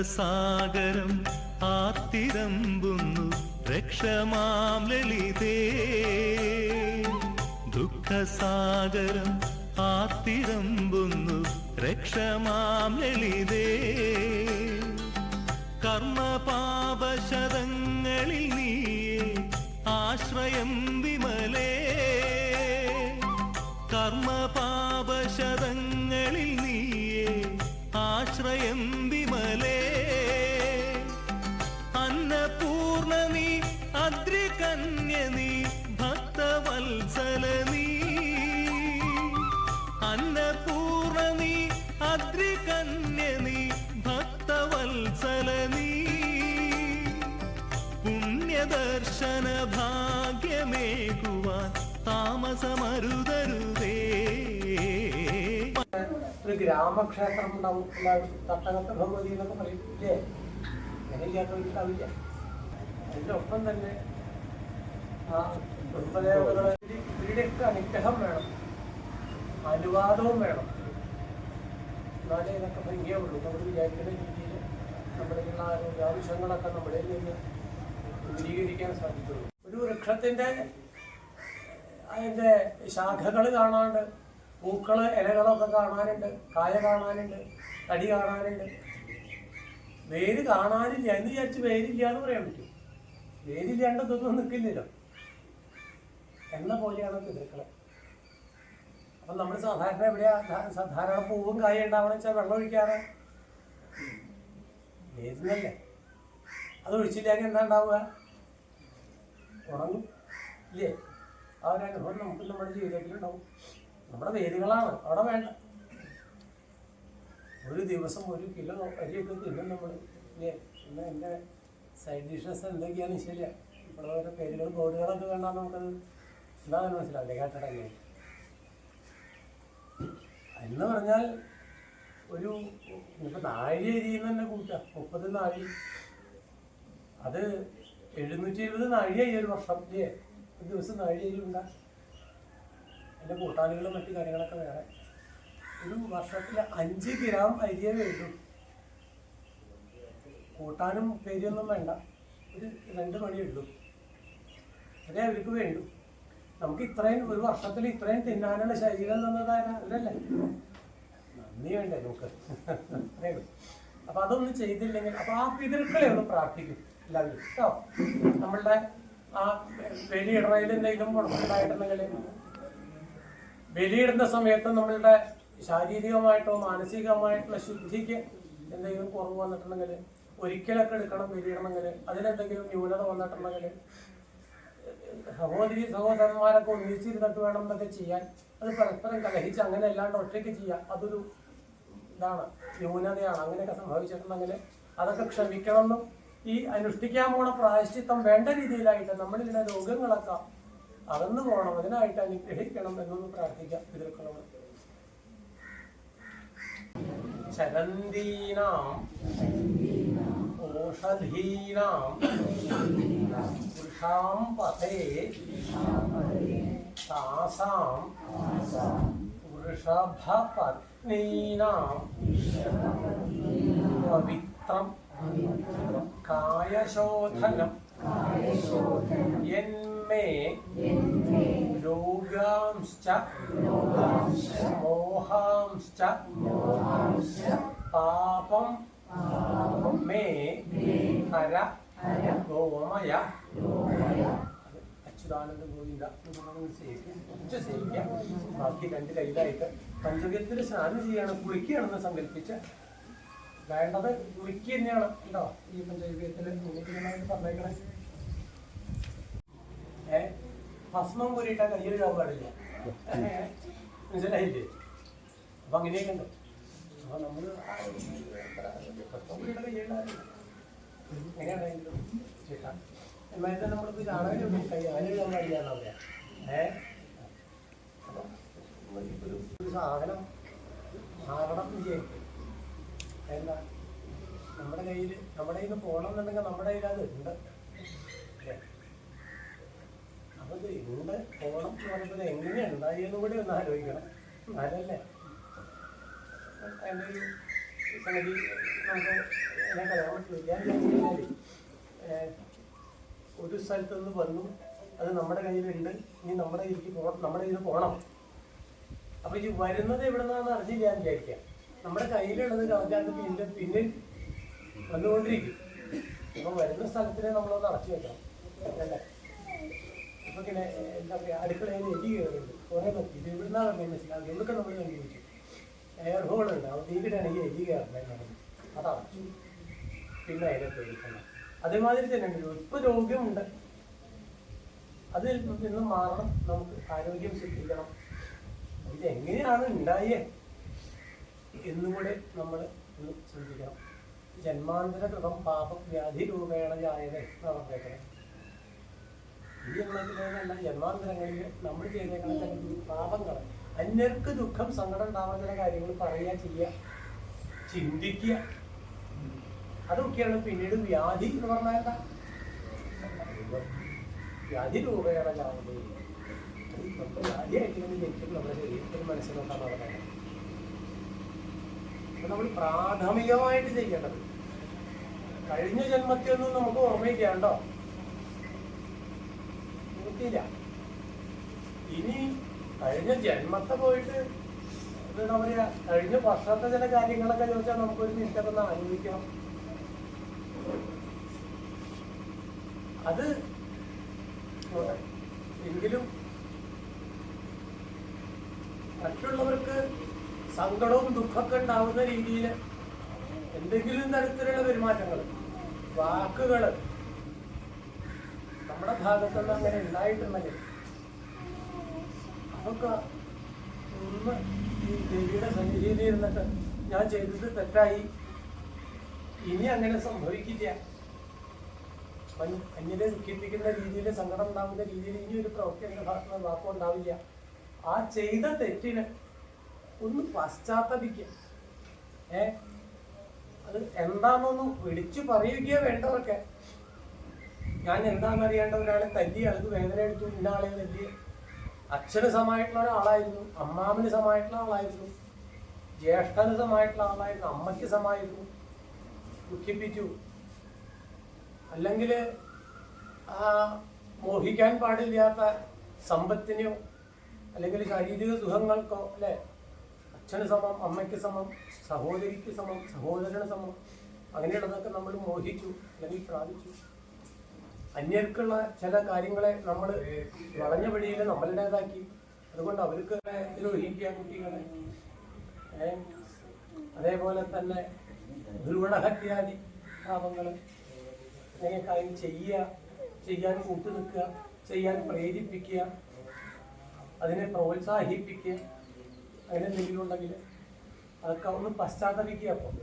ദുഃഖസാഗരം ആത്തിരമ്പുന്നു. രക്ഷമാം ലളിതേ. ദുഃഖസാഗരം ആത്തിരമ്പുന്നു. രക്ഷമാം ലളിതേ. കർമ്മപാപശതങ്ങളിൽ നീ ആശ്രയം താമസമരുതരുതേ ഒരു ഗ്രാമക്ഷേത്രം ഉണ്ടാവും. തട്ടകത്ത് ഭഗവതി എന്നൊക്കെ പറയും. ഇല്ലേ? അങ്ങനെ ഇല്ലാത്തവരുണ്ടാവില്ല അതിന്റെ ഒപ്പം തന്നെ ആ കുടുംബദേവതകളെ ഇവരുടെയൊക്കെ അനുഗ്രഹം വേണം. അനുവാദവും വേണം. എന്നാലേ ഇതൊക്കെ ഭംഗിയുള്ളൂ നമ്മൾ വിചാരിക്കുന്ന രീതിയിൽ നമ്മുടെ ആരോഗ്യ ആവശ്യങ്ങളൊക്കെ നമ്മുടെ നിന്ന് ദൂരീകരിക്കാൻ സാധിക്കുള്ളൂ. ഒരു വൃക്ഷത്തിന്റെ അതിന്റെ ശാഖകൾ കാണാണ്ട് പൂക്കൾ ഇലകളൊക്കെ കാണാനുണ്ട്. കായ കാണാനുണ്ട്. തടി കാണാനുണ്ട്. വേര് കാണാനില്ല. എന്ന് വിചാരിച്ച് വേരില്ല എന്ന് പറയാൻ പറ്റും. വേരില്ലാണ്ട് ഇതൊന്നും നിൽക്കില്ലല്ലോ. എന്ന പോലെയാണ് പിതൃക്കളെ. അപ്പം നമ്മൾ സാധാരണ എവിടെയാ? സാധാരണ പൂവും കായ ഉണ്ടാവണം വെച്ചാൽ വെള്ളം ഒഴിക്കാറ്. വേരുന്നല്ലേ. അത് ഒഴിച്ചില്ലെങ്കിൽ എന്താ ഉണ്ടാവുക? ഉണങ്ങും. ഇല്ലേ? ആ ഒരു അനുഭവം നമുക്ക് നമ്മുടെ ജീവിതത്തിൽ നമ്മുടെ വേദികളാണ്. അവിടെ വേണ്ട. ഒരു ദിവസം ഒരു കിലോ അരിയൊക്കെ തിന്നും നമ്മൾ പിന്നെ എന്റെ സൈഡ് ഡിഷസ് എന്തൊക്കെയാണ് ശരിയാണ് ഇവിടെ ഓരോ പേരുകൾ ബോർഡുകളൊക്കെ കണ്ടാൽ നമുക്കത് എന്താണെന്ന് മനസ്സിലാവില്ല. കേട്ടടങ്ങി എന്ന് പറഞ്ഞാൽ ഒരു ഇപ്പം നാഴി അരിയിൽ തന്നെ കൂട്ടുക മുപ്പത് നാഴി അത് എഴുന്നൂറ്റി ഇരുപത് നാഴിയായി ഒരു വർഷം. ഇല്ലേ? ഒരു ദിവസം നാഴി അരി ഉണ്ടാ എന്റെ കൂട്ടാളികളും മറ്റു കാര്യങ്ങളൊക്കെ വേറെ. ഒരു വർഷത്തിൽ അഞ്ച് ഗ്രാം അരിയെ വേണ്ടു കൂട്ടാനും പേരിയൊന്നും വേണ്ട. ഒരു രണ്ട് മണിയുള്ളൂ അതേ അവർക്ക് വേണ്ടു. നമുക്ക് ഇത്രയും ഒരു വർഷത്തിൽ ഇത്രയും തിന്നാനുള്ള ശരീരം തന്നതാരാ അവരല്ലേ? നന്ദി വേണ്ടേ നമുക്ക്. അപ്പൊ അതൊന്നും ചെയ്തില്ലെങ്കിൽ അപ്പൊ ആ പിതൃക്കളെ ഒന്ന് പ്രാർത്ഥിക്കും. എല്ലാവരും. കേട്ടോ? നമ്മളുടെ ആ ബലിയിടറയിൽ എന്തെങ്കിലും കുഴപ്പമുണ്ടായിട്ടുണ്ടെങ്കിൽ ബലിയിടുന്ന സമയത്ത് നമ്മളുടെ ശാരീരികമായിട്ടോ മാനസികമായിട്ടുള്ള ശുദ്ധിക്ക് എന്തെങ്കിലും കുറവ് വന്നിട്ടുണ്ടെങ്കിൽ ഒരിക്കലൊക്കെ എടുക്കണം ബലിയിടണമെങ്കിൽ അതിനെന്തെങ്കിലും ന്യൂനത വന്നിട്ടുണ്ടെങ്കിൽ സഹോദരി സഹോദരന്മാരൊക്കെ ഒന്നിച്ചിരുന്നിട്ട് വേണം എന്നൊക്കെ ചെയ്യാൻ. അത് പരസ്പരം കലഹിച്ച് അങ്ങനെ അല്ലാണ്ട് ഒറ്റയ്ക്ക് ചെയ്യാം. അതൊരു ഇതാണ് ന്യൂനതയാണ്. അങ്ങനെയൊക്കെ സംഭവിച്ചിട്ടുണ്ടെങ്കിൽ അതൊക്കെ ക്ഷമിക്കണമെന്നും ഈ അനുഷ്ഠിക്കാൻ പോണ പ്രായശ്ചിത്തം വേണ്ട രീതിയിലായിട്ട് നമ്മളിങ്ങനെ രോഗങ്ങളൊക്കെ അകന്നു പോകണം. അതിനായിട്ട് അനുഗ്രഹിക്കണം എന്നൊന്ന് പ്രാർത്ഥിക്കാം. പിതൃക്കളോട്. ചരന്തീനാം ഓഷധീനാം പവിത്രം. പാപം ഹര ഗോവിന്ദ. ബാക്കി രണ്ട് കൈതായിട്ട് പഞ്ചഗത്തിൽ സ്നാനം ചെയ്യണം കുളിക്കുകയാണെന്ന് സങ്കല്പിച്ച് വേണ്ടത് കുളിക്കുക തന്നെയാണ്. കേട്ടോ ഈ പഞ്ചായത്തിൽ കുളിക്കുന്നതായിട്ട് പറഞ്ഞേക്കണേ. ഏ? ഭസ്മം കൂടിയിട്ടാ കയ്യിൽ ഇടാൻ പാടില്ല. മനസ്സിലായില്ലേ? അപ്പൊ അങ്ങനെയൊക്കെ ഉണ്ട്. അപ്പൊ നമ്മൾ ഭസ്മം കൂടിയിട്ട കയ്യിടാറില്ല എങ്ങനെയാണ് അതിന്റെ ചേട്ടാ? എന്നാലും നമ്മളിപ്പോ കാണാനും ഏ? സാധനം മാറണം വിചാരിക്കും എന്താ? നമ്മുടെ കയ്യിൽ നമ്മുടെ കയ്യിൽ പോകണം എന്നുണ്ടെങ്കിൽ നമ്മുടെ കയ്യിൽ അത് ഉണ്ട്. അല്ലേ? അപ്പൊ ഇത് ഉണ്ട് പോകണം എന്ന് പറയുമ്പോൾ എങ്ങനെ ഉണ്ടായി എന്ന് കൂടി ഒന്ന് ആലോചിക്കണം. അതല്ലേ ഒരു സ്ഥലത്ത് നിന്ന് വന്നു അത് നമ്മുടെ കയ്യിലുണ്ട് ഇനി നമ്മുടെ കയ്യിലേക്ക് പോകണം നമ്മുടെ കയ്യിൽ പോകണം അപ്പൊ ഈ വരുന്നത് എവിടെ നിന്നാണെന്ന് അറിഞ്ഞില്ല വിചാരിക്കാം. നമ്മുടെ കയ്യിലുള്ളത് കണക്കാക്കി പിന്നെ പിന്നിൽ വന്നുകൊണ്ടിരിക്കും. അപ്പൊ വരുന്ന സ്ഥലത്തിനെ നമ്മളൊന്ന് അടച്ചു വെക്കണം. അല്ലേ? ഇപ്പൊ എന്താ പറയുക അടുക്കളയിൽ എലി കയറുന്നുണ്ട് കുറെ പറ്റി. ഇത് നമ്മൾ എയർ ഹോൾ ഉണ്ട്. ഈ എലി കയറണം അത് അടച്ചു. പിന്നെ അതിനെ പേടിക്കണം അതേമാതിരി തന്നെ ഇപ്പൊ രോഗ്യമുണ്ട് അതിൽ നിന്ന് മാറണം. നമുക്ക് ആരോഗ്യം ശ്രദ്ധിക്കണം ഇത് എങ്ങനെയാണ് ഉണ്ടായേ? എന്നും കൂടെ നമ്മൾ ഒന്ന് ചിന്തിക്കണം ജന്മാന്തര കൃതം പാപവ്യാധി രൂപേണ ജായതേ നടന്നേക്കണം ഈ ജന്മത്തിലേതല്ല ജന്മാന്തരങ്ങളിൽ നമ്മൾ ചെയ്തേക്കുന്ന പാപങ്ങൾ അന്യർക്ക് ദുഃഖം സങ്കടം ഉണ്ടാവുന്ന ചില കാര്യങ്ങൾ പറയുക ചെയ്യുക ചിന്തിക്കുക. അതൊക്കെയാണ് പിന്നീട് വ്യാധി എന്ന് പറഞ്ഞാൽ എന്താ? വ്യാധി രൂപേണ ജായതേ. വ്യാധിയായിട്ട് ജനിക്കും നമ്മുടെ ശരീരത്തിൽ മനസ്സിലോട്ടാണ് നടക്കുന്നത് അപ്പൊ നമ്മൾ പ്രാഥമികമായിട്ട് ചെയ്യേണ്ടത്. കഴിഞ്ഞ ജന്മത്തിൽ ഒന്നും നമുക്ക് ഓർമ്മയില്ല. കേട്ടോ ഇനി കഴിഞ്ഞ ജന്മത്തെ പോയിട്ട് എന്താ പറയാ കഴിഞ്ഞ വർഷത്തെ ചില കാര്യങ്ങളൊക്കെ ചോദിച്ചാൽ നമുക്കൊരു മിനിറ്റൊക്കെ ഒന്ന് ആലോചിക്കണം. അത് എങ്കിലും സങ്കടവും ദുഃഖമൊക്കെ ഉണ്ടാവുന്ന രീതിയിൽ എന്തെങ്കിലും തരത്തിലുള്ള പെരുമാറ്റങ്ങൾ വാക്കുകൾ നമ്മുടെ ഭാഗത്തുനിന്ന് അങ്ങനെ ഉണ്ടായിട്ടുണ്ടെങ്കിൽ അതൊക്കെ ഒന്ന് ഈ ദേവിയുടെ സന്നിധിയിൽ ഇരുന്നിട്ട് ഞാൻ ചെയ്തത് തെറ്റായി. ഇനി അങ്ങനെ സംഭവിക്കില്ല. അന്യ- അന്യരെ ദുഃഖിപ്പിക്കുന്ന രീതിയിൽ സങ്കടം ഉണ്ടാവുന്ന രീതിയിൽ ഇനി ഒരു പ്രവൃത്തി എന്റെ ഭാഗത്തുനിന്ന് ആ ചെയ്ത തെറ്റിന് ഒന്ന് പശ്ചാത്തപിക്കുക. ഏ? അത് എന്താണെന്നൊന്ന് വിളിച്ചു പറയുകയോ വേണ്ടവർക്ക്. ഞാൻ എന്താണെന്ന് അറിയേണ്ട ഒരാളെ തല്ലി അയാൾക്ക് വേദന എടുത്തു ഇന്ന ആളെ തല്ലി. അച്ഛന് സമമായിട്ടുള്ള ഒരാളായിരുന്നു അമ്മാവിന് സമമായിട്ടുള്ള ആളായിരുന്നു ജ്യേഷ്ഠന് സമമായിട്ടുള്ള ആളായിരുന്നു അമ്മയ്ക്ക് സമായിരുന്നു. ദുഃഖിപ്പിച്ചു. അല്ലെങ്കിൽ മോഹിക്കാൻ പാടില്ലാത്ത സമ്പത്തിനെയോ അല്ലെങ്കിൽ ശാരീരിക സുഖങ്ങൾക്കോ അല്ലെ? അച്ഛന് സമം അമ്മയ്ക്ക് സമം സഹോദരിക്ക് സമം സഹോദരന് സമം. അങ്ങനെയുള്ളതൊക്കെ നമ്മൾ മോഹിച്ചു അല്ലെങ്കിൽ പ്രാപിച്ചു. അന്യർക്കുള്ള ചില കാര്യങ്ങളെ നമ്മൾ വളഞ്ഞ വഴിയിൽ നമ്മളുടേതാക്കി. അതുകൊണ്ട് അവർക്ക് ദ്രോഹിക്കുക കുട്ടികളെ? അതേപോലെ തന്നെ ദുർവടഹത്യാദി പാപങ്ങൾ കാര്യം ചെയ്യുക ചെയ്യാൻ കൂട്ടുനിൽക്കുക ചെയ്യാൻ പ്രേരിപ്പിക്കുക അതിനെ പ്രോത്സാഹിപ്പിക്കുക. അങ്ങനെ എന്തെങ്കിലും ഉണ്ടെങ്കിൽ അതൊക്കെ ഒന്ന് പശ്ചാത്തപിക്കുക അപ്പം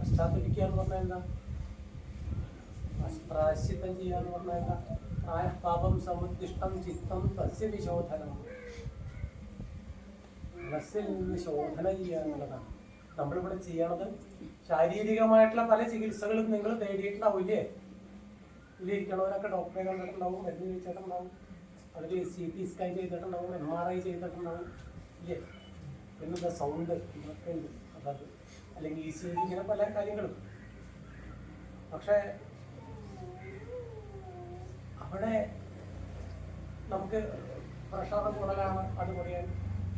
പശ്ചാത്തപിക്കുക എന്ന് പറഞ്ഞാൽ എന്താ? പ്രാശ്ചിത്തം ചെയ്യുക എന്ന് പറഞ്ഞാൽ എന്താ? പ്രായ പാപം സമുദ്ദിഷ്ടം ചിത്തം തസ്യ വിശോധനം മനസ്സിൽ നിന്ന് ശോധന ചെയ്യുക എന്നുള്ളതാണ്. നമ്മളിവിടെ ചെയ്യണത് ശാരീരികമായിട്ടുള്ള പല ചികിത്സകളും നിങ്ങൾ തേടിയിട്ടുണ്ടാവില്ലേ ഇല്ലേ? ഇരിക്കണവരൊക്കെ ഡോക്ടറെ കണ്ടിട്ടുണ്ടാവും മരുന്ന് കഴിച്ചിട്ടുണ്ടാവും. അവർ സി ടി സ്കാൻ ചെയ്തിട്ടുണ്ടാവും എം ആർ ഐ ചെയ്തിട്ടുണ്ടാവും ഇല്ലേ? പിന്നെന്താ സൗണ്ട് ഇതൊക്കെ ഉണ്ട്. അതത് അല്ലെങ്കിൽ ഈ സി ഇങ്ങനെ പല കാര്യങ്ങളും. പക്ഷേ അവിടെ നമുക്ക് പ്രഷർ കൂടുതലാണ് അത് കുറയാൻ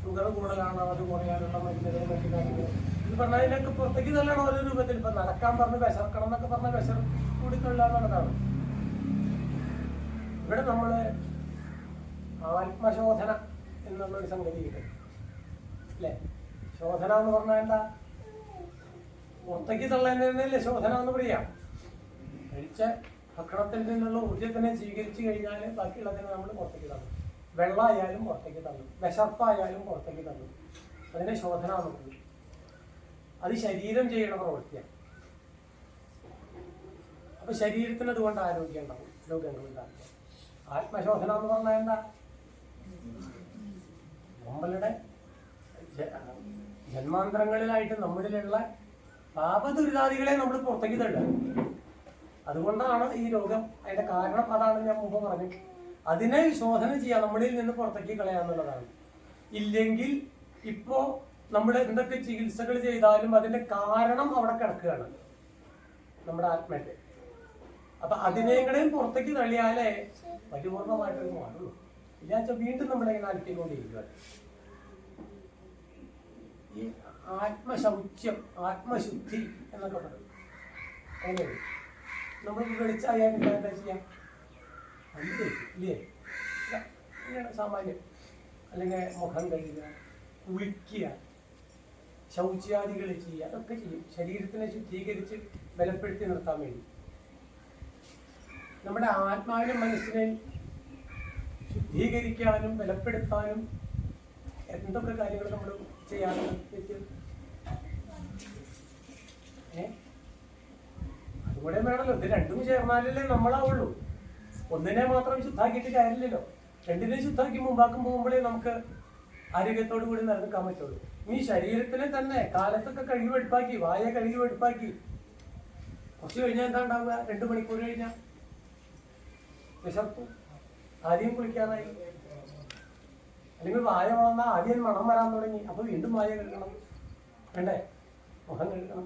ഷുഗർ കൂടുതലാണ് അത് കുറയാനുള്ള മരുന്നുകൾ മറ്റു കാര്യങ്ങൾ ഇത് പറഞ്ഞാൽ ഇതിനൊക്കെ പുറത്തേക്ക് നല്ലതാണ് ഓരോ രൂപത്തിൽ. ഇപ്പം നടക്കാൻ പറഞ്ഞ് വിശർക്കണം എന്നൊക്കെ പറഞ്ഞാൽ വിശർ കൂടിക്കൊള്ളുക എന്നുള്ളതാണ്. ഇവിടെ നമ്മൾ ആത്മശോധന എന്നുള്ളൊരു സംഗതിയുണ്ട്. അല്ലേ? ശോധന എന്ന് പറഞ്ഞാൽ എന്താ? പുറത്തേക്ക് തള്ളേണ്ടല്ലേ ശോധന എന്ന് പറയാം. കഴിച്ച ഭക്ഷണത്തിൽ നിന്നുള്ള ഊർജത്തിനെ സ്വീകരിച്ചു കഴിഞ്ഞാൽ ബാക്കിയുള്ളതിനെ നമ്മൾ പുറത്തേക്ക് തള്ളും. വെള്ളമായാലും പുറത്തേക്ക് തള്ളും. വിശപ്പായാലും പുറത്തേക്ക് തള്ളും. അതിനെ ശോധന എന്ന് പറയും. അത് ശരീരം ചെയ്യുന്ന പ്രവൃത്തിയാണ്. അപ്പൊ ശരീരത്തിന് അതുകൊണ്ട് ആരോഗ്യം ഉണ്ടാവും രോഗങ്ങൾ ഉണ്ടാവും ആത്മശോധന എന്ന് പറഞ്ഞാൽ എന്താ? നമ്മളുടെ ജന്മാന്തരങ്ങളിലായിട്ട് നമ്മളിലുള്ള പാപദുരിതാദികളെ നമ്മൾ പുറത്തേക്ക് തള്ളുക അതുകൊണ്ടാണ് ഈ രോഗം അതിന്റെ കാരണം അതാണ് ഞാൻ മുമ്പ് പറഞ്ഞു അതിനെ ശോധന ചെയ്യുക നമ്മളിൽ നിന്ന് പുറത്തേക്ക് കളയാന്നുള്ളതാണ് ഇല്ലെങ്കിൽ ഇപ്പോ നമ്മൾ എന്തൊക്കെ ചികിത്സകൾ ചെയ്താലും അതിന്റെ കാരണം അവിടെ കിടക്കുകയാണ് നമ്മുടെ ആത്മയുടെ അപ്പൊ അതിനെയും കൂടെയും പുറത്തേക്ക് തള്ളിയാലേ പരിപൂർണമായിട്ട് മാറുള്ളൂ ഇല്ലാച്ച വീണ്ടും നമ്മളിങ്ങനെ അലട്ടിക്കൊണ്ടിരിക്കുകയാണ്. ഈ ആത്മശൗച്യം ആത്മശുദ്ധി എന്നൊക്കെ പറയും. അങ്ങനെ നമ്മൾ വെളിച്ചായാൽ എന്താ ചെയ്യാം? അല്ലേ? ഇല്ലേ? സാമാന്യം. അല്ലെങ്കിൽ മുഖം കഴുകുക കുളിക്കുക ശൗച്യാദികൾ ചെയ്യുക അതൊക്കെ ചെയ്യും. ശരീരത്തിനെ ശുദ്ധീകരിച്ച് ബലപ്പെടുത്തി നിർത്താൻ വേണ്ടി. നമ്മുടെ ആത്മാവിനും മനസ്സിനെ ശുദ്ധീകരിക്കാനും ബലപ്പെടുത്താനും എന്തൊക്കെ കാര്യങ്ങൾ നമ്മൾ ഏ? അതുകൂടെ വേണമല്ലോ ഇത് രണ്ടും ചേർന്നാലല്ലേ നമ്മളാവുള്ളൂ. ഒന്നിനെ മാത്രം ശുദ്ധാക്കിയിട്ട് കാര്യമില്ലല്ലോ. രണ്ടിനെ ശുദ്ധാക്കി മുമ്പാക്കും പോകുമ്പോഴേ നമുക്ക് ആരോഗ്യത്തോടു കൂടി നിലനിൽക്കാൻ പറ്റുള്ളൂ. ഈ ശരീരത്തിനെ തന്നെ കാലത്തൊക്കെ കഴുകി വെടുപ്പാക്കി വായ കഴുകി വെടുപ്പാക്കി. കുറച്ച് കഴിഞ്ഞാൽ എന്താ ഉണ്ടാവുക? രണ്ട് മണിക്കൂർ കഴിഞ്ഞാൽ വിശപ്പ് ആദ്യം കുളിക്കാറായി. അല്ലെങ്കിൽ വായ വളർന്നാൽ ആദ്യം മണം വരാൻ തുടങ്ങി. അപ്പൊ വീണ്ടും വായ കഴുകണം. വേണ്ടേ? മുഖം കഴുകണം.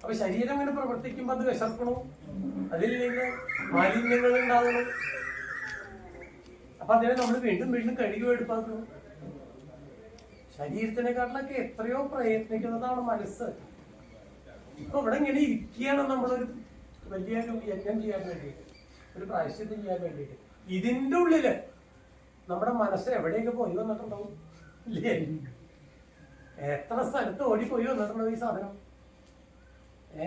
അപ്പൊ ശരീരം ഇങ്ങനെ പ്രവർത്തിക്കുമ്പോ അത് വിശർക്കണു നിന്ന് മാലിന്യങ്ങൾ ഉണ്ടാകണം അപ്പൊ അതിനെ നമ്മൾ വീണ്ടും വീണ്ടും കഴുകി എടുപ്പാക്കണം ശരീരത്തിനെക്കാട്ടിലൊക്കെ എത്രയോ പ്രയത്നിക്കുന്നതാണ് മനസ്സ്. ഇപ്പൊ ഇവിടെ ഇങ്ങനെ ഇരിക്കുകയാണ് നമ്മളൊരു വലിയൊരു യജ്ഞം ചെയ്യാൻ വേണ്ടിയിട്ട്. ഒരു പ്രായശ്യത്തിന് ചെയ്യാൻ വേണ്ടിയിട്ട്. ഇതിന്റെ ഉള്ളിൽ നമ്മുടെ മനസ്സ് എവിടെയൊക്കെ പോയി വന്നിട്ടുണ്ടാവും? എത്ര സ്ഥലത്ത് ഓടിപ്പോയി വന്നിട്ടുണ്ടാവും ഈ സാധനം? ഏ?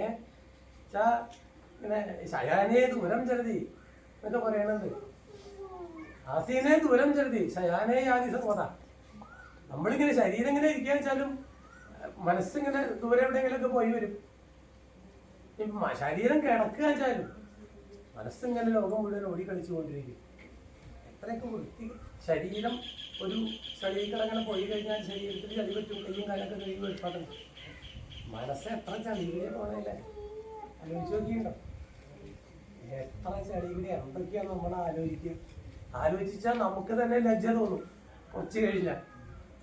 ഇങ്ങനെ ശയാനേ ദൂരം ചെറുതി എന്നൊക്കെ പറയണത്. ആസീനെ ദൂരം ചെറുതി ശയാനേ ആദി സർവത നമ്മളിങ്ങനെ ശരീരം ഇങ്ങനെ ഇരിക്കാൻ വെച്ചാലും മനസ്സിങ്ങനെ ദൂരെ എവിടെയെങ്കിലുമൊക്കെ പോയി വരും. ശരീരം കിടക്കുക വെച്ചാലും മനസ്സിങ്ങനെ ലോകം മുഴുവൻ ഓടിക്കളിച്ചു കൊണ്ടിരിക്കും എത്രയൊക്കെ വൃത്തി ശരീരം ഒരു ചളിക്കടങ്ങനെ പോയി കഴിഞ്ഞാൽ ശരീരത്തിൽ ചളി പറ്റും കയ്യും കാലൊക്കെ കഴുകി വെളുപ്പാക്കണം മനസ്സ് എത്ര ചളിയിലേ പോണല്ലേ ആലോചിച്ച് നോക്കിയുണ്ടോ എത്ര ചളിയിലെ എന്തൊക്കെയാണ് നമ്മൾ ആലോചിക്കുക? ആലോചിച്ചാൽ നമുക്ക് തന്നെ ലജ്ജ തോന്നും. കുറച്ച് കഴിഞ്ഞാൽ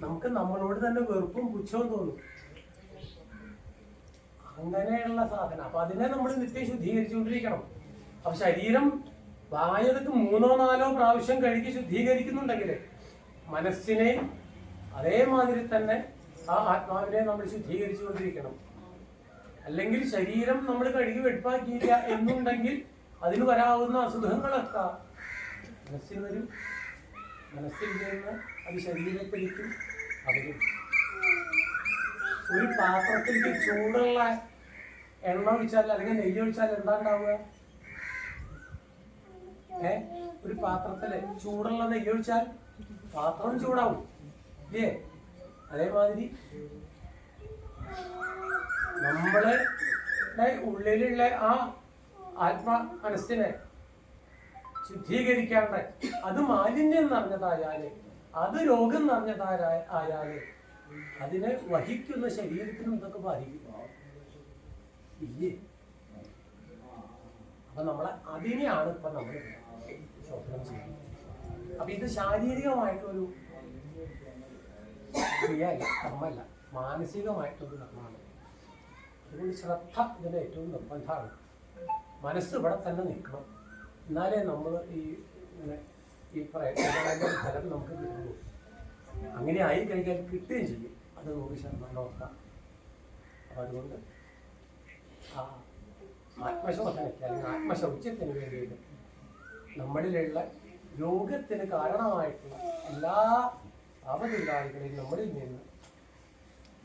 നമുക്ക് നമ്മളോട് തന്നെ വെറുപ്പും പുച്ഛവും തോന്നും. അങ്ങനെയുള്ള സാധനം. അപ്പൊ അതിനെ നമ്മൾ നിത്യം ശുദ്ധീകരിച്ചുകൊണ്ടിരിക്കണം. അപ്പൊ ശരീരം വായതൊക്കെ മൂന്നോ നാലോ പ്രാവശ്യം കഴുകി ശുദ്ധീകരിക്കുന്നുണ്ടെങ്കിൽ മനസ്സിനെ അതേമാതിരി തന്നെ ആ ആത്മാവിനെ നമ്മൾ ശുദ്ധീകരിച്ചുകൊണ്ടിരിക്കണം. അല്ലെങ്കിൽ ശരീരം നമ്മൾ കഴുകി വെടുപ്പാക്കിയില്ല എന്നുണ്ടെങ്കിൽ അതിന് വരാവുന്ന അസുഖങ്ങളൊക്കെ മനസ്സിൽ വരും. മനസ്സിൽ നിന്ന് അത് ശരീരത്തിലേക്കും അവരും ഒരു പാത്രത്തിലേക്ക് ചൂടുള്ള എണ്ണ ഒഴിച്ചാൽ അല്ലെങ്കിൽ നെയ്യ് ഒഴിച്ചാൽ എന്താ ഉണ്ടാവുക? ഏ? ഒരു പാത്രത്തിൽ ചൂടുള്ള നെയ്യ് ഒഴിച്ചാൽ പാത്രം ചൂടാവും. ഇല്ലേ? അതേമാതിരി നമ്മളെ ഉള്ളിലുള്ള ആ ആത്മ മനസ്സിനെ ശുദ്ധീകരിക്കാണ്ട് അത് മാലിന്യം നിറഞ്ഞതായാൽ അത് രോഗം നിറഞ്ഞതായ ആയാൽ അതിനെ വഹിക്കുന്ന ശരീരത്തിനും ഇതൊക്കെ ബാധിക്കും. അപ്പൊ നമ്മളെ അതിനെയാണ് ഇപ്പൊ നമ്മൾ അപ്പൊ ഇത് ശാരീരികമായിട്ടൊരു ക്രിയയല്ല കർമ്മല്ല മാനസികമായിട്ടൊരു കർമ്മമാണ്. അതുകൊണ്ട് ശ്രദ്ധ ഇതിന്റെ ഏറ്റവും നിർബന്ധമാണ്. മനസ്സ് ഇവിടെ തന്നെ നിൽക്കണം. എന്നാലേ നമ്മൾ ഈ ഇങ്ങനെ ഈ പ്രയത്നങ്ങളുടെ ഫലം നമുക്ക് കിട്ടുള്ളൂ. അങ്ങനെ ആയി കഴിഞ്ഞാൽ കിട്ടുകയും ചെയ്യും. അത് നൂറ് ശതമാനം ഓർക്കാം അപ്പം അതുകൊണ്ട് ആ ആത്മശോധനയ്ക്ക് അല്ലെങ്കിൽ ആത്മശൗച്യത്തിന് വേണ്ടിയിട്ട് നമ്മളിലുള്ള രോഗത്തിന് കാരണമായിട്ടുള്ള എല്ലാ പാപതൊഴിലാളികളെയും നമ്മളിൽ നിന്ന്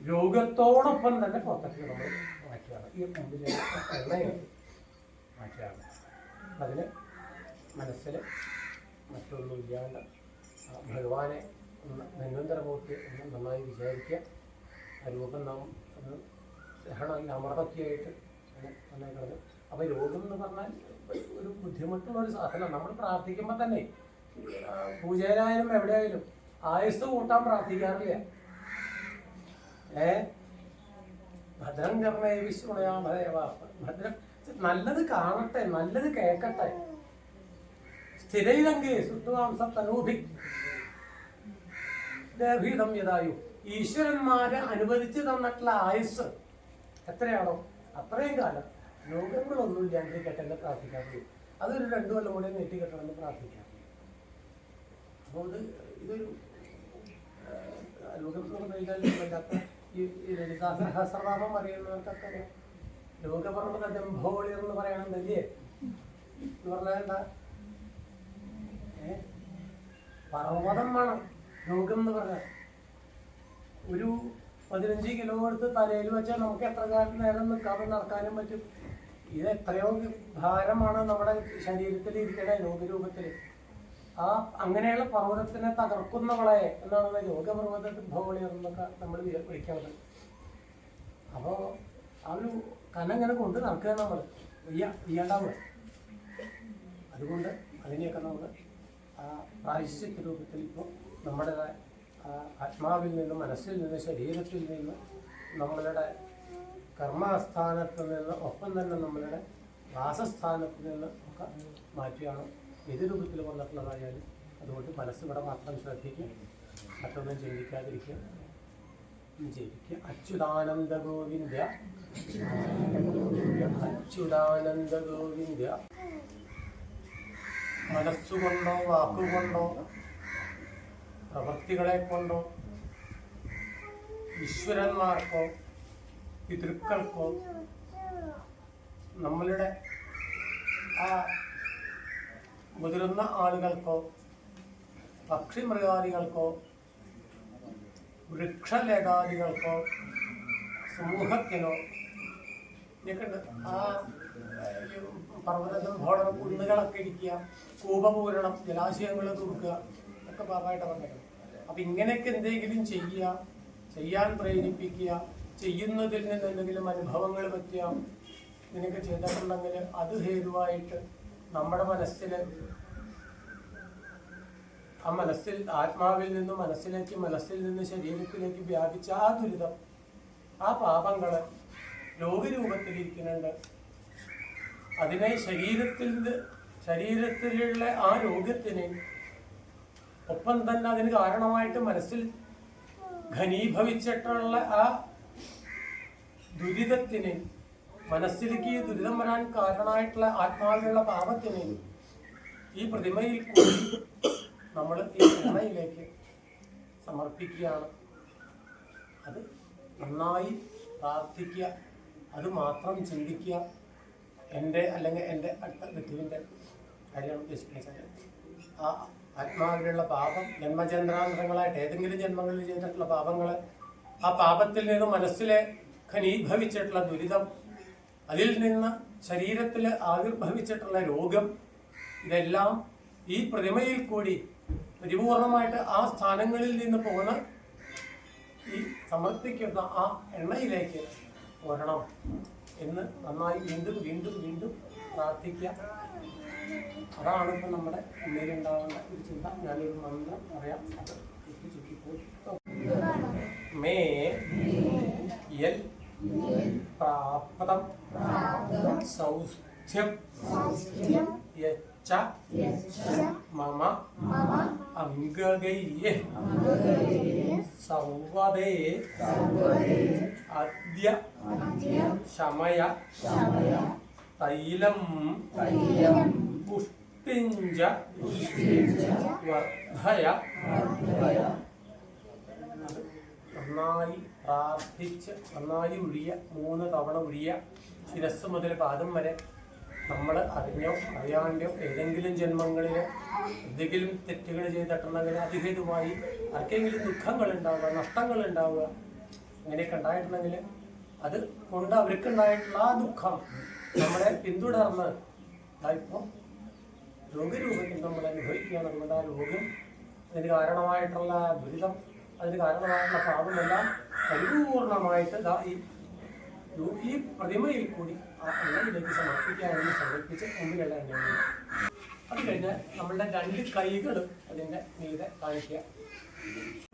രോഗത്തോടൊപ്പം തന്നെ പുറത്തേക്ക് നമ്മൾ മാറ്റുകയാണ്. ഈ മുമ്പിലെ എണ്ണയാണ് മാറ്റുകയാണ്. അതിന് മനസ്സിൽ മറ്റൊന്നും ഇല്ലാണ്ട് ഭഗവാനെ നിരന്തരമൂർത്തി ഒന്ന് നന്നായി വിചാരിക്കുക. ആ രൂപം നാം അത് ദഹനം ഈ അമൃതത്തിയായിട്ട് അങ്ങനെ നന്നായി അപ്പോൾ രോഗം എന്ന് പറഞ്ഞാൽ ഒരു ബുദ്ധിമുട്ടുള്ള ഒരു സാധനം. നമ്മൾ പ്രാർത്ഥിക്കുമ്പോൾ തന്നെ പൂജയിലായാലും എവിടെയായാലും ആയുസ് കൂട്ടാൻ പ്രാർത്ഥിക്കാറില്ല. ഏ? ഭദ്രം കർണേ വിശ്വണയാമദേവ ഭദ്രം നല്ലത് കാണട്ടെ നല്ലത് കേക്കട്ടെ സ്ഥിരയിലെങ്കിൽ യഥായു. ഈശ്വരന്മാരെ അനുവദിച്ചു തന്നിട്ടുള്ള ആയുസ് എത്രയാണോ? അത്രയും കാലം. രോഗങ്ങളൊന്നും ഇല്ലാണ്ടിരിക്കട്ടെ കെട്ടെന്ന് പ്രാർത്ഥിക്കാറുള്ളൂ അതൊരു രണ്ടു കൊല്ലം കൂടെ നീട്ടിക്കെട്ടണമെന്ന് പ്രാർത്ഥിക്കാം. അപ്പോൾ ഇത് ഇതൊരു ലോകം എന്ന് പറഞ്ഞു കഴിഞ്ഞാൽ വല്ലാത്ത ഈ ലളിതാ സഹസ്രനാമം അറിയുന്നവർക്കൊക്കെ അറിയാം. ലോകപർവത ജംഭോളി എന്ന് പറയണമെന്നല്ലേ എന്ന് പറഞ്ഞാൽ എന്താ? പർവതം വേണം രോഗം എന്ന് പറഞ്ഞാൽ. ഒരു പതിനഞ്ച് കിലോ എടുത്ത് തലയിൽ വെച്ചാൽ നമുക്ക് എത്ര കാലം നേരം നിൽക്കാതെ നടക്കാനും പറ്റും? ഇത് എത്രയോ ഭാരമാണ് നമ്മുടെ ശരീരത്തിൽ ഇരിക്കണ രോഗരൂപത്തിൽ ആ അങ്ങനെയുള്ള പർവതത്തിനെ തകർക്കുന്നവളെ എന്നാണ് രോഗപർവതത്തിൽ ഭൗളി എന്നൊക്കെ നമ്മൾ വിളിക്കുന്നത്. അപ്പോൾ ആ ഒരു കനം ഇങ്ങനെ കൊണ്ട് നടക്കുക നമ്മൾ. വയ്യ അതുകൊണ്ട് അതിനെയൊക്കെ നമ്മൾ ആ പ്രായശ്ചിത്ത രൂപത്തിൽ ഇപ്പോൾ നമ്മുടെ ആത്മാവിൽ നിന്ന് മനസ്സിൽ നിന്ന് ശരീരത്തിൽ നിന്ന് നമ്മളുടെ കർമ്മസ്ഥാനത്ത് നിന്ന് ഒപ്പം തന്നെ നമ്മളുടെ വാസസ്ഥാനത്ത് നിന്ന് ഒക്കെ മാറ്റിയാണ് ഏത് രൂപത്തിൽ വന്നിട്ടുള്ളതായാലും അതുകൊണ്ട് മനസ്സിവിടെ മാത്രം ശ്രദ്ധിക്കുക. മറ്റൊന്നും ചിന്തിക്കാതിരിക്കുക. ജപിക്കുക. അച്യുതാനന്ദ ഗോവിന്ദ. അച്യുതാനന്ദ ഗോവിന്ദ. മനസ്സുകൊണ്ടോ വാക്കുകൊണ്ടോ പ്രവൃത്തികളെ കൊണ്ടോ ഈശ്വരന്മാർക്കോ പിതൃക്കൾക്കോ നമ്മളുടെ ആ മുതിർന്ന ആളുകൾക്കോ പക്ഷിമൃഗാദികൾക്കോ വൃക്ഷലതാദികൾക്കോ സമൂഹത്തിനോ. ആ പർവതം ഭോടനം കുന്നുകളൊക്കെ ഇടിക്കുക കൂപപൂരണം ജലാശയങ്ങൾ തൂക്കുക ഒക്കെ പാപമായിട്ട് പറഞ്ഞിട്ടുണ്ട് അപ്പൊ ഇങ്ങനെയൊക്കെ എന്തെങ്കിലും ചെയ്യുക ചെയ്യാൻ പ്രേരിപ്പിക്കുക ചെയ്യുന്നതിൽ നിന്ന് എന്തെങ്കിലും അനുഭവങ്ങൾ പറ്റിയാൽ നിനക്ക് ചെയ്തിട്ടുണ്ടെങ്കിൽ അത് ഹേതുവായിട്ട് നമ്മുടെ മനസ്സിൽ ആ മനസ്സിൽ ആത്മാവിൽ നിന്ന് മനസ്സിലേക്ക് മനസ്സിൽ നിന്ന് ശരീരത്തിലേക്ക് വ്യാപിച്ച ആ ദുരിതം ആ പാപങ്ങൾ രോഗരൂപത്തിലിരിക്കുന്നുണ്ട്. അതിനെ ശരീരത്തിൽ ശരീരത്തിലുള്ള ആ രോഗത്തിന് ഒപ്പം തന്നെ അതിന് കാരണമായിട്ട് മനസ്സിൽ ഘനീഭവിച്ചിട്ടുള്ള ആ ദുരിതത്തിന് മനസ്സിലേക്ക് ദുരിതം വരാൻ കാരണമായിട്ടുള്ള ആത്മാവിലുള്ള പാപത്തിന് ഈ പ്രതിമയിൽ കൂടി നമ്മൾ ഈ പ്രതിമയിലേക്ക് സമർപ്പിക്കുകയാണ്. അത് നന്നായി പ്രാർത്ഥിക്കുക അത് മാത്രം ചിന്തിക്കുക. എന്റെ അല്ലെങ്കിൽ എന്റെ അടുത്ത കാര്യമാണ് ഉദ്ദേശിക്കുന്നത് ആ ആത്മാവിലുള്ള പാപം ജന്മചന്ദ്രാന്തരങ്ങളായിട്ട് ഏതെങ്കിലും ജന്മങ്ങളിൽ ചെയ്തിട്ടുള്ള പാപങ്ങൾ ആ പാപത്തിൽ നിന്ന് മനസ്സിലെ ഘനീഭവിച്ചിട്ടുള്ള ദുരിതം അതിൽ നിന്ന് ശരീരത്തിൽ ആവിർഭവിച്ചിട്ടുള്ള രോഗം ഇതെല്ലാം ഈ പ്രതിമയിൽ കൂടി പരിപൂർണമായിട്ട് ആ സ്ഥാനങ്ങളിൽ നിന്ന് പോകുന്ന ഈ സമർപ്പിക്കുന്ന ആ എണ്ണയിലേക്ക് വരണം എന്ന് നന്നായി വീണ്ടും വീണ്ടും വീണ്ടും പ്രാർത്ഥിക്കുക. അതാണ് ഇപ്പം നമ്മുടെ ഉള്ളിലുണ്ടാവേണ്ട ഒരു ചിന്ത. ഞാനൊരു മന്ത്രം പറയാം. അത് ചുറ്റി ചുറ്റി മേ യൽ പ്രാപ്തം. സൗസ്ഥ്യം. യച്ച. മമ. അംഗകൈ സൗവദേ. അദ്യ. ശമയ. തൈലം. പുഷ്ടിഞ്ച. വർദ്ധയ നന്നായി. പ്രാർത്ഥിച്ച് നന്നായി ഒഴിയ മൂന്ന് തവണ ഒഴിയ ശിരസ് മുതൽ പാദം വരെ നമ്മൾ അറിഞ്ഞോ അറിയാണ്ടോ ഏതെങ്കിലും ജന്മങ്ങളിൽ എന്തെങ്കിലും തെറ്റുകൾ ചെയ്തിട്ടുണ്ടെങ്കിൽ അതിഹേതുമായി ആർക്കെങ്കിലും ദുഃഖങ്ങൾ ഉണ്ടാവുക നഷ്ടങ്ങൾ ഉണ്ടാവുക അങ്ങനെയൊക്കെ ഉണ്ടായിട്ടുണ്ടെങ്കിൽ അത് കൊണ്ട് അവർക്കുണ്ടായിട്ടുള്ള ആ ദുഃഖം നമ്മളെ പിന്തുടർന്ന് ഇപ്പോൾ രോഗരൂപത്തിൽ നമ്മൾ അനുഭവിക്കുകയാണ്. അതുകൊണ്ട് ആ രോഗം അതിന് കാരണമായിട്ടുള്ള ദുരിതം അതിന് കാരണമായിട്ടുള്ള പാപമെല്ലാം പരിപൂർണമായിട്ട് ഈ പ്രതിമയിൽ കൂടി ആ എണ്ണയിലേക്ക് സമർപ്പിക്കാമെന്ന് സമർപ്പിച്ച് മുമ്പിലുള്ള അത് കഴിഞ്ഞ് നമ്മളുടെ രണ്ട് കൈകൾ അതിന്റെ മീതെ കാണിക്കുക.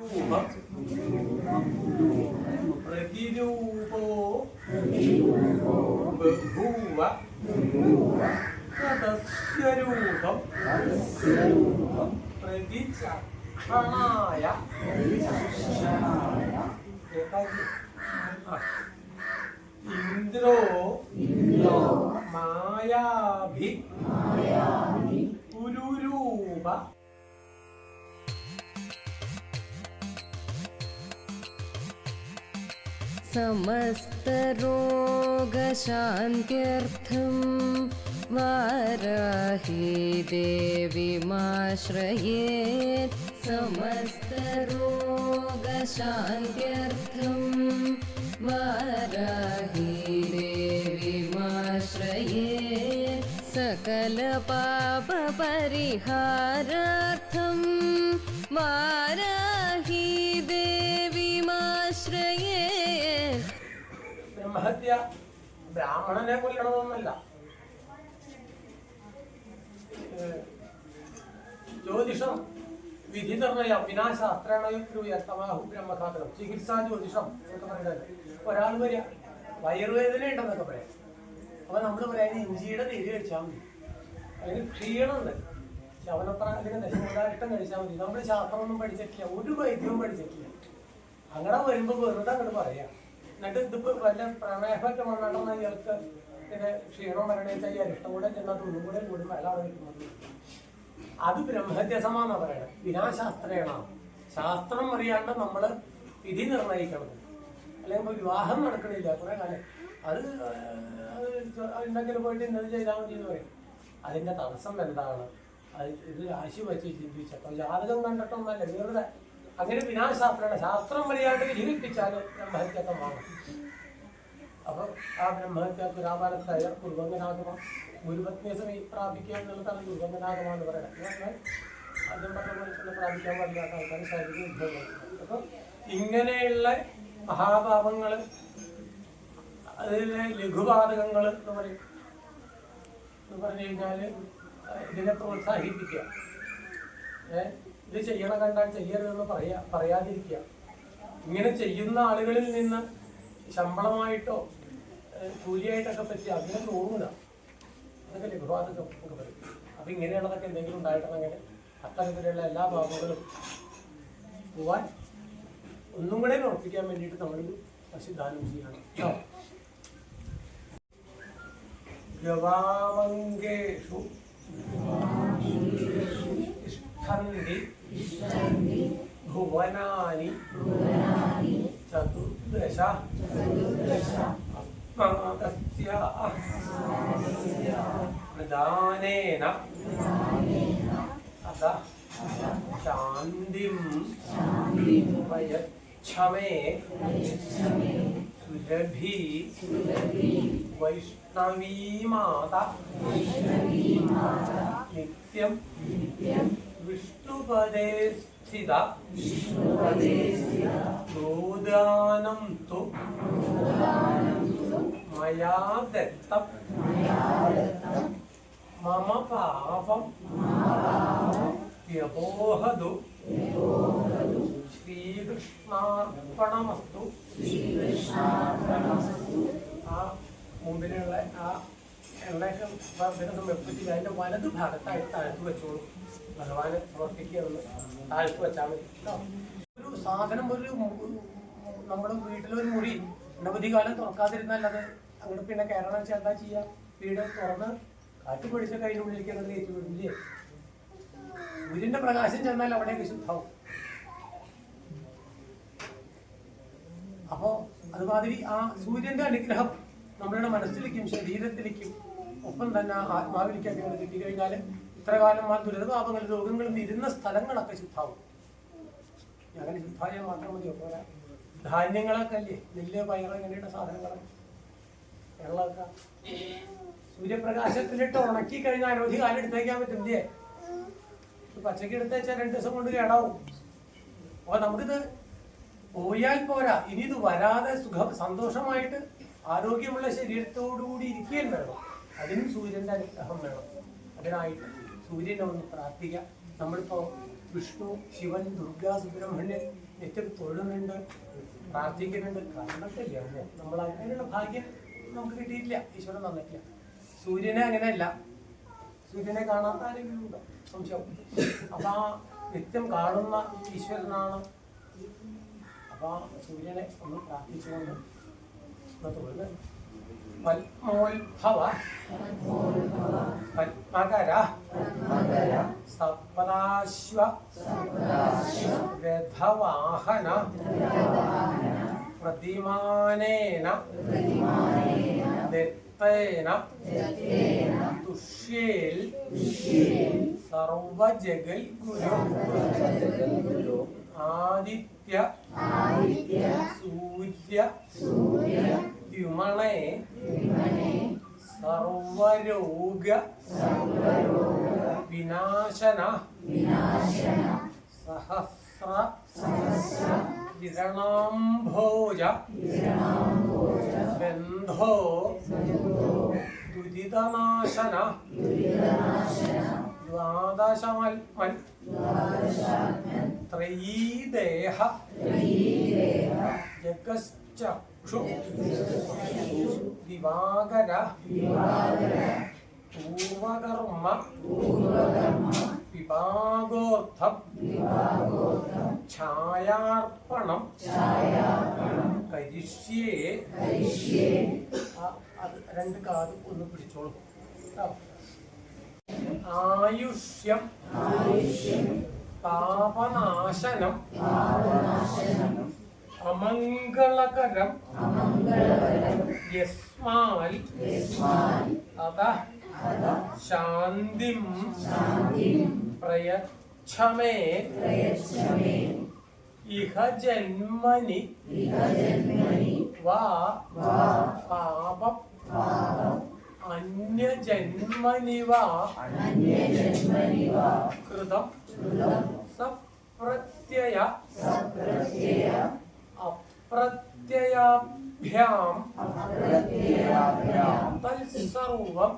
രൂപം. പ്രതിരൂപോ. രൂപം ఇంద్రో మాయాభి పురురూప समस्तरोगशान्त्यर्थं वाराहि देवीमाश्रयेत् समस्तरोगशान्त्यर्थं वाराही देवीमाश्रयेत् सकलपापपरिहारार्थं वाराही देवीमाश्रयेत् ബ്രഹ്മഹത്യ ബ്രാഹ്മണനെ കൊല്ലണമെന്നല്ല ഏഹ്, ജ്യോതിഷം വിധി നിർണയം വിനാശാസ്ത്രണയുക്തമാഹു ബ്രഹ്മഘാതനം ചികിത്സാ ജ്യോതിഷം എന്നൊക്കെ പറയുന്നത്. ഒരാൾ വരിക. വയറുവേദന ഉണ്ടെന്നൊക്കെ പറയാം. അപ്പൊ നമ്മൾ പറയാം ഇഞ്ചിയുടെ നീര് കഴിച്ചാൽ മതി. അല്ലെങ്കിൽ ക്ഷീണമുണ്ട്. ശവനപ്ര അല്ലെങ്കിൽ ദശമൂലാരിഷ്ടം കഴിച്ചാൽ മതി. നമ്മൾ ശാസ്ത്രമൊന്നും പഠിച്ചിട്ടില്ല. ഒരു വൈദ്യവും പഠിച്ചിട്ടില്ല. അങ്ങനെ വരുമ്പോൾ വെറുതെ അങ്ങോട്ട് പറയാം. എന്നിട്ട് ഇതിപ്പോ വല്ല പ്രണയഭറ്റ മണ്ണാണെന്ന ഇയാൾക്ക് പിന്നെ ക്ഷീണം വരണേച്ചാൽ ഈ അരിഷ്ടം കൂടെ ചെന്നാൽ ഒന്നും കൂടെ കൂടും വെള്ളം വയ്ക്കുന്നത് അത് ബ്രഹ്മഹത്യ സമാന്നാ പറയണത്. വിനാശാസ്ത്രേണ. ശാസ്ത്രം അറിയാണ്ട് നമ്മൾ വിധി നിർണയിക്കണം. അല്ലെങ്കിൽ വിവാഹം നടക്കണില്ല കുറെ കാലം. അത് ഉണ്ടെങ്കിൽ പോയിട്ട് ഇന്നത് ചെയ്താൽ മതി എന്ന് പറയും. അതിന്റെ തടസ്സം എന്താണ്? അത് ഇത് രാശി വെച്ച് ചിന്തിച്ചപ്പോൾ ജാതകം കണ്ടിട്ടൊന്നല്ല വെറുതെ. അങ്ങനെ വിനാശാസ്ത്രമാണ് ശാസ്ത്രം വഴിയായിട്ട് വിധിപ്പിച്ചാൽ ബ്രഹ്മഹത്യക്കമാണ് അപ്പൊ ആ ബ്രഹ്മഹത്യക്ക് രാമാനത്തായ കുർബംഗനാഗമം ഗുരുപത്നിയെ സമീ പ്രാപിക്കുക എന്നുള്ളതാണ് കുർബംഗനാഗമം എന്ന് പറയുന്നത്. ഞാൻ ആദ്യം പറഞ്ഞ പോലെ തന്നെ പ്രാപിക്കാൻ പാടില്ലാത്ത ആൾക്കാർ ശാരീരിക അപ്പം ഇങ്ങനെയുള്ള മഹാഭാവങ്ങൾ അതിലെ ലഘുപാതകങ്ങൾ എന്ന് പറയും. എന്ന് പറഞ്ഞു കഴിഞ്ഞാൽ ഇതിനെ പ്രോത്സാഹിപ്പിക്കുക. ഏഹ് ഇത് ചെയ്യണ കണ്ടാൽ ചെയ്യരുതെന്ന് പറയാ പറയാതിരിക്കുക. ഇങ്ങനെ ചെയ്യുന്ന ആളുകളിൽ നിന്ന് ശമ്പളമായിട്ടോ കൂലിയായിട്ടൊക്കെ പറ്റി അതിനെ തോന്നുക അതൊക്കെ ലഘുപാതകം നമുക്ക് പറയും അപ്പൊ ഇങ്ങനെയുള്ളതൊക്കെ എന്തെങ്കിലും ഉണ്ടായിട്ടുണ്ടെങ്കിൽ അത്തരത്തിലുള്ള എല്ലാ ഭാഗങ്ങളും പോവാൻ ഒന്നും കൂടെ ഉറപ്പിക്കാൻ വേണ്ടിയിട്ട് നമ്മൾ പശുദാനം ചെയ്യണം. ഗവാമങ്കേഷു ഇഷ്ഠന്തി. ഭുവനാനി. ചതുർദശ. ममतस्य प्रदानेन। अतः शान्तिं प्रयच्छमे। सुरभि वैष्णवीमाता। नित्यं विष्णुपदे स्थित। गोदानं तु മയാ ദത്തം മമ പാപം. വ്യപോഹതു ശ്രീകൃഷ്ണാർപ്പണമസ്തു. ആ മുമ്പിലുള്ള ആ എണ്ണയൊക്കെ വർദ്ധന സമർപ്പിച്ച് അതിന്റെ വലത് ഭാഗത്തായിട്ട് താഴ്ത്തു വെച്ചോളൂ. ഭഗവാന് സമർപ്പിക്കുകയെന്ന് താഴ്ത്തു വെച്ചാൽ മതി. ഒരു സാധനം ഒരു നമ്മുടെ വീട്ടിലൊരു മുറി. അനവധി കാലം തുറക്കാതിരുന്നാൽ അത് അങ്ങോട്ട് പിന്നെ കയറണം വെച്ചാൽ എന്താ ചെയ്യുക വീട് തുറന്ന് കാറ്റ് പിടിച്ച കയ്യിനുള്ളിലേക്ക് അങ്ങനെ കയറ്റി വിടില്ലേ സൂര്യന്റെ പ്രകാശം ചെന്നാൽ അവിടെ ശുദ്ധാവും. അപ്പോ അതുമാതിരി ആ സൂര്യന്റെ അനുഗ്രഹം നമ്മളുടെ മനസ്സിലേക്കും ശരീരത്തിലേക്കും ഒപ്പം തന്നെ ആത്മാവിലേക്കും അങ്ങനെ കിട്ടിക്കഴിഞ്ഞാൽ ഇത്രകാലം ആ ദുരിതപാപങ്ങളും രോഗങ്ങളും ഇരുന്ന സ്ഥലങ്ങളൊക്കെ ശുദ്ധാവും. അങ്ങനെ ശുദ്ധായാൽ മാത്രം മതിയോ? പോരാ. ധാന്യങ്ങളൊക്കെ അല്ലേ? നെല്ല് പയറ് അങ്ങനെയുള്ള സാധനങ്ങൾ വെള്ളമൊക്കെ. സൂര്യപ്രകാശത്തിലിട്ട് ഉണക്കി കഴിഞ്ഞാൽ അനവധി കാലം എടുത്തേക്കാൻ പറ്റില്ലേ? പച്ചക്ക് എടുത്ത് വെച്ചാൽ രണ്ട് ദിവസം കൊണ്ട് കേടാവും. അപ്പൊ നമുക്കിത് പോയാൽ പോരാ. ഇനി ഇത് വരാതെ സുഖം സന്തോഷമായിട്ട് ആരോഗ്യമുള്ള ശരീരത്തോടുകൂടി ഇരിക്കുകയും വേണം. അതിനും സൂര്യന്റെ അനുഗ്രഹം വേണം. അതിനായിട്ട് സൂര്യനെ ഒന്ന് പ്രാർത്ഥിക്കുക നമ്മളിപ്പോ വിഷ്ണു ശിവൻ ദുർഗ സുബ്രഹ്മണ്യൻ നിത്യം തൊഴുന്നുണ്ട് പ്രാർത്ഥിക്കുന്നുണ്ട്. കാരണത്തില്ല നമ്മൾ അങ്ങനെയുള്ള ഭാഗ്യം നമുക്ക് കിട്ടിയിട്ടില്ല. ഈശ്വരൻ തന്നിട്ടില്ല സൂര്യനെ അങ്ങനെയല്ല. സൂര്യനെ കാണാത്ത ആരെങ്കിലും ഉണ്ടോ? സംശയം. അപ്പൊ ആ നിത്യം കാണുന്ന ഈശ്വരനാണ്. അപ്പൊ ആ സൂര്യനെ ഒന്ന് പ്രാർത്ഥിച്ചുകൊണ്ട് തൊഴുത് പത്മോത്ഭവ പത്മകര സപ്താശ്വ രഥവാഹന പ്രതിമാനേന. ദത്തേന. തുഷ്യേൽ സർവജഗൽ ഗുരു. ആദിത്യ. സൂര്യ. ദ്യുമണേ സർവരോഗ. വിനാശന. സഹസ്ര. കിരണാംഭോജ ബന്ധോ ദുരിതനാശന. ദ്വാദശമൽമൻ ത്രയീദേഹ. ജഗശ്ചക്ഷു. ദിവാകര. പൂർവകർമ്മ. വിഭാഗോർത്ഥം ഛായാർപ്പണം. കരിഷ്യേ. അത് രണ്ട് കാത് ഒന്ന് പിടിച്ചോളൂ. ആയുഷ്യം. പാപനാശനം. അമംഗളകരം. യസ്മാൽ. അത शांति प्रयच्छमे इह जन्मनि वा पाप अन्यजन्मनि वा सप्रत्यय അപ്രത്യയാഭ്യാം തൽസർവം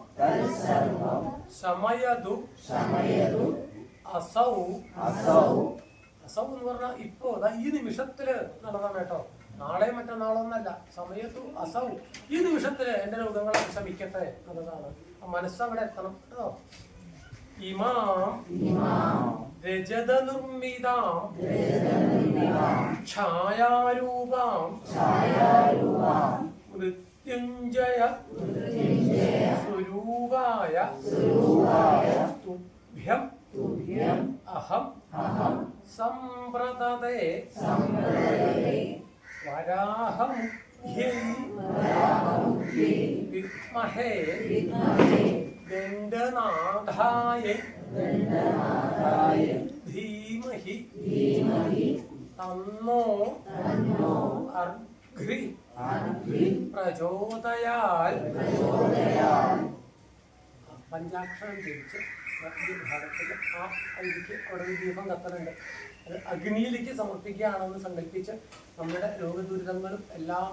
ശമയതു അസൗ അസൗ എന്ന് പറഞ്ഞാൽ ഇപ്പോ ഈ നിമിഷത്തിൽ നടന്ന കേട്ടോ. നാളെ മറ്റന്നാളൊന്നല്ല സമയത്തു അസൗ. ഈ നിമിഷത്തിൽ എന്റെ രോഗങ്ങളെ ശമിക്കട്ടെ എന്നതാണ്. മനസ്സവിടെ എത്തണം കേട്ടോ. ഇമാം. രജത നിർമ്മിതാം ഛായാരൂപാം. മൃത്യുഞ്ജയ സ്വരൂപായ തുഭ്യം അഹം സമ്പ്രതതേ വരാഹമുഖ്യൈ വിദ്മഹേ ദണ്ഡനാഥായ ധീമഹി. തന്നോ. അർഘ്രി. പ്രചോദയാൽ. പഞ്ചാക്ഷരം തിരിച്ച് മധ്യഭാഗത്തിൽ ആ അതിലേക്ക് അവിടെ ഒരു ദീപം കത്തലുണ്ട് അത് അഗ്നിയിലേക്ക് സമർപ്പിക്കുകയാണെന്ന് സങ്കല്പിച്ച് നമ്മുടെ രോഗദുരിതങ്ങളും എല്ലാം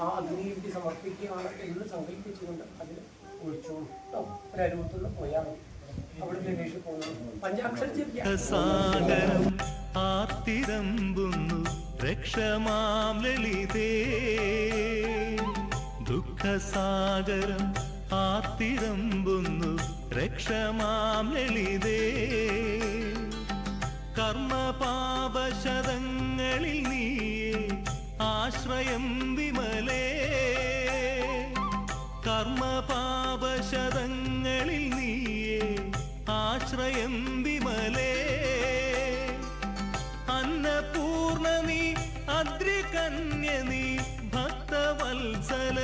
ആ അഗ്നിയിലേക്ക് സമർപ്പിക്കുകയാണ് എന്ന് സങ്കല്പിച്ചുകൊണ്ട് അതിൽ ഒഴിച്ചോളൂ കേട്ടോ ഒരു അരുവത്തുനിന്ന് പോയാൽ മതി. അവിടെ ഗണേഷ് പോകുന്നു. പഞ്ചാക്ഷര സാഗരം ആർത്തിരമ്പുന്നു. രക്ഷമാം ലളിതേ. ദുഃഖസാഗരം ആർത്തിരമ്പുന്നു. രക്ഷമാം ലളിതേ. കർമ്മപാപശതങ്ങളിൽ നീ ആശ്രയം വിമലേ. കർമ്മപാപശതങ്ങളിൽ നീയേ ആശ്രയം വിമലേ. അന്നപൂർണ നീ അദ്രികന്യ നീ ഭക്തവത്സല